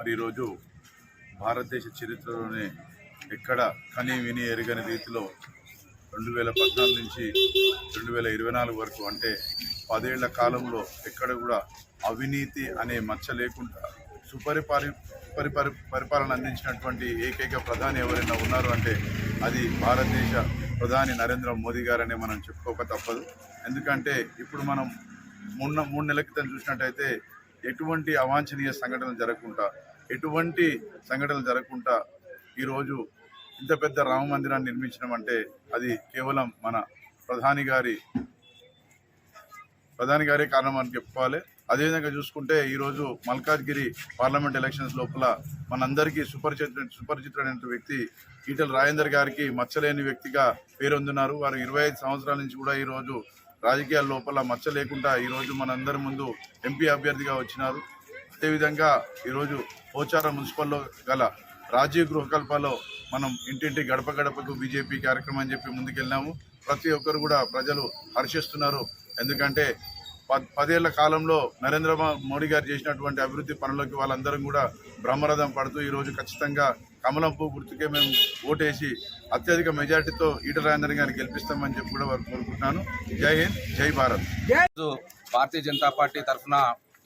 మరి ఈరోజు భారతదేశ చరిత్రలోనే ఎక్కడ కని విని ఎరగని రీతిలో రెండు వేల పద్నాలుగు నుంచి రెండు వేల ఇరవై నాలుగు వరకు అంటే పదేళ్ళ కాలంలో ఎక్కడ కూడా అవినీతి అనే మచ్చ లేకుండా సుపరిపాలి పరిపరి పరిపాలన అందించినటువంటి ఏకైక ప్రధాని ఎవరైనా ఉన్నారు అంటే అది భారతదేశ ప్రధాని నరేంద్ర మోదీ గారనే మనం చెప్పుకోక తప్పదు. ఎందుకంటే ఇప్పుడు మనం మొన్న మూడు నెలల క్రితం చూసినట్టయితే ఎటువంటి అవాంఛనీయ సంఘటనలు జరగకుండా ఎటువంటి సంఘటనలు జరగకుండా ఈరోజు ఇంత పెద్ద రామ మందిరాన్ని నిర్మించడం అంటే అది కేవలం మన ప్రధాని గారి ప్రధాని గారే కారణం అని చెప్పుకోవాలి. అదేవిధంగా చూసుకుంటే ఈరోజు మల్కాజ్గిరి పార్లమెంట్ ఎలక్షన్స్ లోపల మనందరికీ సుపరిచిత సుపరిచితుడైన వ్యక్తి ఈటల రాజేందర్ గారికి మచ్చలేని వ్యక్తిగా పేరొందున్నారు. వారు ఇరవై ఐదు సంవత్సరాల నుంచి కూడా ఈరోజు రాజకీయాల లోపల మచ్చ లేకుండా ఈరోజు మనందరి ముందు ఎంపీ అభ్యర్థిగా వచ్చినారు. అదేవిధంగా ఈరోజు పోచారం మున్సిపల్లో గల రాజీవ్ గృహకల్పలో మనం ఇంటింటి గడప గడపకు బీజేపీ కార్యక్రమం అని చెప్పి ముందుకెళ్ళాము ప్రతి ఒక్కరు కూడా ప్రజలు హర్షిస్తున్నారు. ఎందుకంటే పద్ పదేళ్ళ కాలంలో నరేంద్ర మోడీ గారు చేసినటువంటి అభివృద్ధి పనులకి వాళ్ళందరం కూడా బ్రహ్మరథం పడుతూ ఈరోజు ఖచ్చితంగా కమలం పువ్వు గుర్తుకే మేము ఓటేసి అత్యధిక మెజార్టీతో ఈటల రాజేంద్ర గారిని గెలిపిస్తామని చెప్పి కూడా వారు కోరుకుంటున్నాను. జై హింద్ జై భారత్. భారతీయ జనతా పార్టీ తరఫున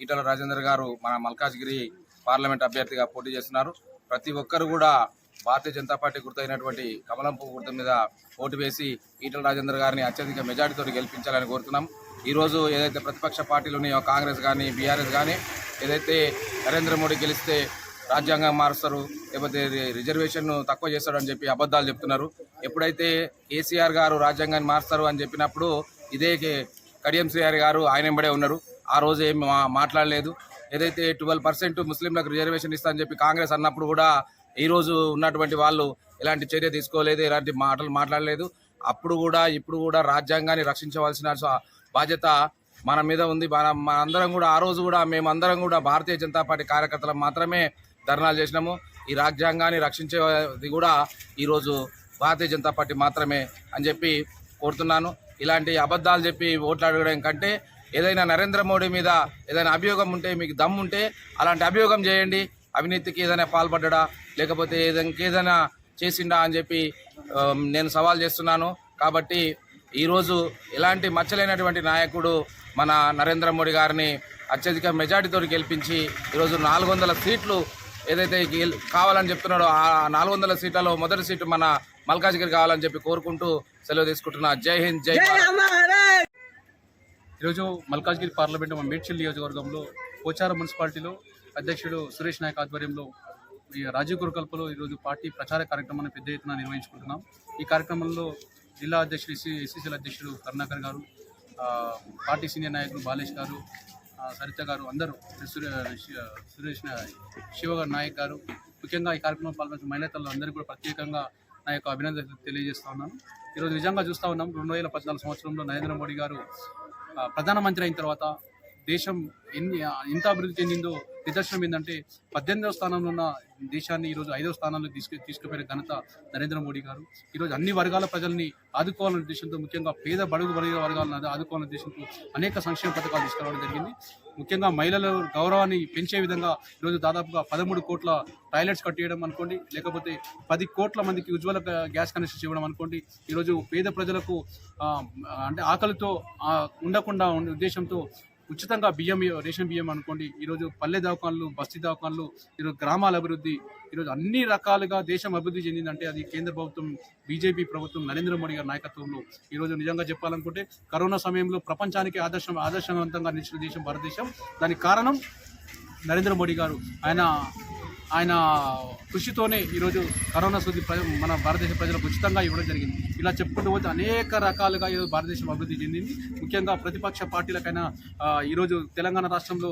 ఈటల రాజేందర్ గారు మన మల్కాజ్గిరి పార్లమెంట్ అభ్యర్థిగా పోటీ చేస్తున్నారు. ప్రతి ఒక్కరు కూడా భారతీయ జనతా పార్టీ గుర్తైనటువంటి కమలం పువ్వు గుర్తు మీద ఓటు వేసి ఈటల రాజేందర్ గారిని అత్యధిక మెజార్టీతో గెలిపించాలని కోరుతున్నాం. ఈరోజు ఏదైతే ప్రతిపక్ష పార్టీలు ఉన్నాయో కాంగ్రెస్ కానీ బీఆర్ఎస్ కానీ ఏదైతే నరేంద్ర మోడీ గెలిస్తే రాజ్యాంగం మారుస్తారు లేకపోతే రిజర్వేషన్ను తక్కువ చేస్తాడు చెప్పి అబద్ధాలు చెప్తున్నారు. ఎప్పుడైతే కేసీఆర్ గారు రాజ్యాంగాన్ని మారుస్తారు అని చెప్పినప్పుడు ఇదే కే- కడియం శ్రీహరి గారు ఆయన వెంబడే ఉన్నారు. ఆ రోజు ఏం మాట్లాడలేదు. ఏదైతే ట్వెల్వ్ పర్సెంట్ ముస్లింలకు రిజర్వేషన్ ఇస్తా అని చెప్పి కాంగ్రెస్ అన్నప్పుడు కూడా ఈ రోజు ఉన్నటువంటి వాళ్ళు ఎలాంటి చర్య తీసుకోలేదు ఎలాంటి మాటలు మాట్లాడలేదు. అప్పుడు కూడా ఇప్పుడు కూడా రాజ్యాంగాన్ని రక్షించవలసిన బాధ్యత మన మీద ఉంది. మన మన అందరం కూడా ఆ రోజు కూడా మేమందరం కూడా భారతీయ జనతా పార్టీ కార్యకర్తలు మాత్రమే ధర్నాలు చేసినాము. ఈ రాజ్యాంగాన్ని రక్షించేది కూడా ఈరోజు భారతీయ జనతా పార్టీ మాత్రమే అని చెప్పి కోరుతున్నాను. ఇలాంటి అబద్ధాలు చెప్పి ఓట్లు అడగడం కంటే ఏదైనా నరేంద్ర మోడీ మీద ఏదైనా అభియోగం ఉంటే మీకు దమ్ము ఉంటే అలాంటి అభియోగం చేయండి. అవినీతికి ఏదైనా పాల్పడ్డా లేకపోతే ఏదైనా చేసిండా అని చెప్పి నేను సవాల్ చేస్తున్నాను. కాబట్టి ఈరోజు ఎలాంటి మచ్చలేనటువంటి నాయకుడు మన నరేంద్ర మోడీ గారిని అత్యధిక మెజార్టీతో గెలిపించి ఈరోజు నాలుగు వందల సీట్లు ఏదైతే కావాలని చెప్తున్నాడో ఆ నాలుగు వందల సీట్లలో మొదటి సీటు మన మల్కాజ్గిరి కావాలని చెప్పి కోరుకుంటూ సెలవు తీసుకుంటున్నా. జై హింద్ జై. ఈరోజు మల్కాజ్గిరి పార్లమెంటు మన మేడ్చల్ నియోజకవర్గంలో పోచారం మున్సిపాలిటీలో అధ్యక్షుడు సురేష్ నాయక్ ఆధ్వర్యంలో ఈ రాజీవ్ గురుకల్పలో ఈరోజు పార్టీ ప్రచార కార్యక్రమాన్ని పెద్ద ఎత్తున నిర్వహించుకుంటున్నాం. ఈ కార్యక్రమంలో జిల్లా అధ్యక్షుడు ఎస్సీ ఎస్సీసీల అధ్యక్షుడు కరుణాకర్ గారు పార్టీ సీనియర్ నాయకులు బాలేష్ గారు సరిత గారు అందరూ సురేష్ శివ గారు నాయక్ గారు ముఖ్యంగా ఈ కార్యక్రమం పాల్గొన్న మహిళలు అందరికీ కూడా ప్రత్యేకంగా నా యొక్క అభినందనలు తెలియజేస్తా ఉన్నాను. ఈరోజు నిజంగా చూస్తూ ఉన్నాం రెండు వేల పద్నాలుగు సంవత్సరంలో నరేంద్ర మోడీ గారు ప్రధానమంత్రి అయిన తర్వాత దేశం ఎన్ని ఎంత అభివృద్ధి చెందిందో నిదర్శనం ఏంటంటే పద్దెనిమిదవ స్థానంలో ఉన్న దేశాన్ని ఈరోజు ఐదవ స్థానంలో తీసుకు తీసుకుపోయిన ఘనత నరేంద్ర మోడీ గారు. ఈరోజు అన్ని వర్గాల ప్రజల్ని ఆదుకోవాలనే ఉద్దేశంతో ముఖ్యంగా పేద బడుగు బడుగు వర్గాలను ఆదుకోవాలనే ఉద్దేశంతో అనేక సంక్షేమ పథకాలు తీసుకురావడం జరిగింది. ముఖ్యంగా మహిళల గౌరవాన్ని పెంచే విధంగా ఈరోజు దాదాపుగా పదమూడు కోట్ల టాయిలెట్స్ కట్టేయడం అనుకోండి లేకపోతే పది కోట్ల మందికి ఉజ్వల గ్యాస్ కనెక్షన్స్ ఇవ్వడం అనుకోండి ఈరోజు పేద ప్రజలకు అంటే ఆకలితో ఉండకుండా ఉండే ఉద్దేశంతో ఉచితంగా బియ్యం రేషన్ బియ్యం అనుకోండి ఈరోజు పల్లె దవాఖాన్లు బస్తీ దవాఖాన్లు ఈరోజు గ్రామాల అభివృద్ధి ఈరోజు అన్ని రకాలుగా దేశం అభివృద్ధి చెందిందంటే అది కేంద్ర ప్రభుత్వం బీజేపీ ప్రభుత్వం నరేంద్ర మోడీ గారి నాయకత్వంలో. ఈరోజు నిజంగా చెప్పాలనుకుంటే కరోనా సమయంలో ప్రపంచానికి ఆదర్శం ఆదర్శవంతంగా నిలిచిన దేశం భారతదేశం. దానికి కారణం నరేంద్ర మోడీ గారు. ఆయన ఆయన కృషితోనే ఈరోజు కరోనా సూది మన భారతదేశ ప్రజలకు ఉచితంగా ఇవ్వడం జరిగింది. ఇలా చెప్పుకుంటూ పోతే అనేక రకాలుగా ఈరోజు భారతదేశం అభివృద్ధి చెందింది. ముఖ్యంగా ప్రతిపక్ష పార్టీలకైనా ఈరోజు తెలంగాణ రాష్ట్రంలో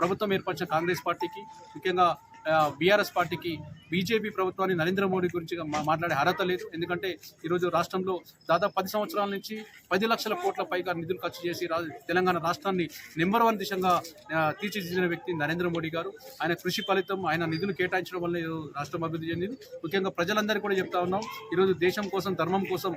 ప్రభుత్వం ఏర్పరిచిన కాంగ్రెస్ పార్టీకి ముఖ్యంగా బీఆర్ఎస్ పార్టీకి బీజేపీ ప్రభుత్వాన్ని నరేంద్ర మోడీ గురించి మా- మాట్లాడే అర్హత లేదు. ఎందుకంటే ఈరోజు రాష్ట్రంలో దాదాపు పది సంవత్సరాల నుంచి పది లక్షల కోట్ల పైగా నిధులు ఖర్చు చేసి తెలంగాణ రాష్ట్రాన్ని నెంబర్ వన్ దిశగా తీర్చిదిద్దిన వ్యక్తి నరేంద్ర మోడీ గారు. ఆయన కృషి ఫలితం ఆయన నిధులు కేటాయించడం వల్ల రాష్ట్రం అభివృద్ధి చెందింది. ముఖ్యంగా ప్రజలందరికీ కూడా చెప్తా ఉన్నాం ఈరోజు దేశం కోసం ధర్మం కోసం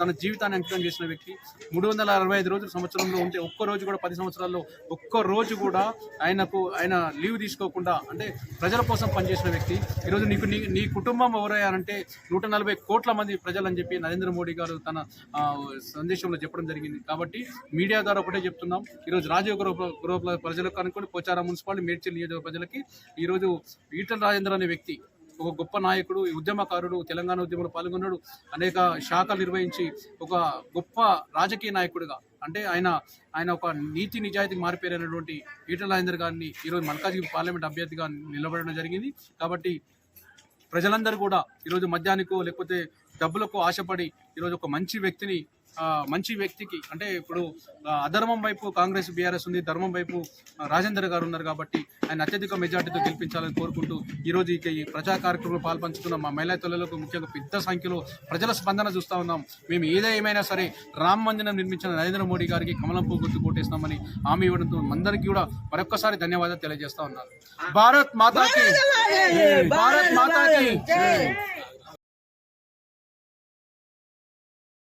తన జీవితాన్ని అంకితం చేసిన వ్యక్తి. మూడు వందల అరవై ఐదు రోజులు సంవత్సరంలో ఉంటే ఒక్క రోజు కూడా పది సంవత్సరాల్లో ఒక్క రోజు కూడా ఆయనకు ఆయన లీవ్ తీసుకోకుండా అంటే ప్రజల కోసం పనిచేసిన వ్యక్తి. ఈరోజు నీకు నీ నీ కుటుంబం ఎవరయ్యారంటే నూట నలభై కోట్ల మంది ప్రజలని చెప్పి నరేంద్ర మోడీ గారు తన సందేశంలో చెప్పడం జరిగింది. కాబట్టి మీడియా ద్వారా ఒకటే చెప్తున్నాం. ఈరోజు రాజీవ్ గృహ గృహ ప్రజలకు అనుకోండి పోచారం మున్సిపాలిటీ మేడ్చల్ నియోజక ప్రజలకి ఈరోజు ఈటల రాజేంద్ర అనే వ్యక్తి ఒక గొప్ప నాయకుడు ఈ ఉద్యమకారుడు తెలంగాణ ఉద్యమంలో పాల్గొన్నాడు. అనేక శాఖలు నిర్వహించి ఒక గొప్ప రాజకీయ నాయకుడిగా అంటే ఆయన ఆయన ఒక నీతి నిజాయితీకి మారిపోయినటువంటి ఈటల రాజేందర్ గారిని ఈరోజు మల్కాజ్గిరి పార్లమెంట్ అభ్యర్థిగా నిలబడడం జరిగింది. కాబట్టి ప్రజలందరూ కూడా ఈరోజు మద్యానికో లేకపోతే డబ్బులకు ఆశపడి ఈరోజు ఒక మంచి వ్యక్తిని మంచి వ్యక్తికి అంటే ఇప్పుడు అధర్మం వైపు కాంగ్రెస్ బీఆర్ఎస్ ఉంది ధర్మం వైపు రాజేందర్ గారు ఉన్నారు కాబట్టి ఆయన అత్యధిక మెజార్టీతో గెలిపించాలని కోరుకుంటూ ఈరోజు ఇక ఈ ప్రజా కార్యక్రమంలో పాల్పంచుతున్న మా మహిళా తల్లులకు ముఖ్యంగా పెద్ద సంఖ్యలో ప్రజల స్పందన చూస్తా ఉన్నాం. మేము ఏదేమైనా సరే రామ్ మందిరం నిర్మించిన నరేంద్ర మోడీ గారికి కమలం పువ్వు గుర్తు కొట్టేస్తామని హామీ ఇవ్వడంతో అందరికీ కూడా మరొక్కసారి ధన్యవాదాలు తెలియజేస్తా ఉన్నారు భారత్ మాతాకి భారత్ మాతాకి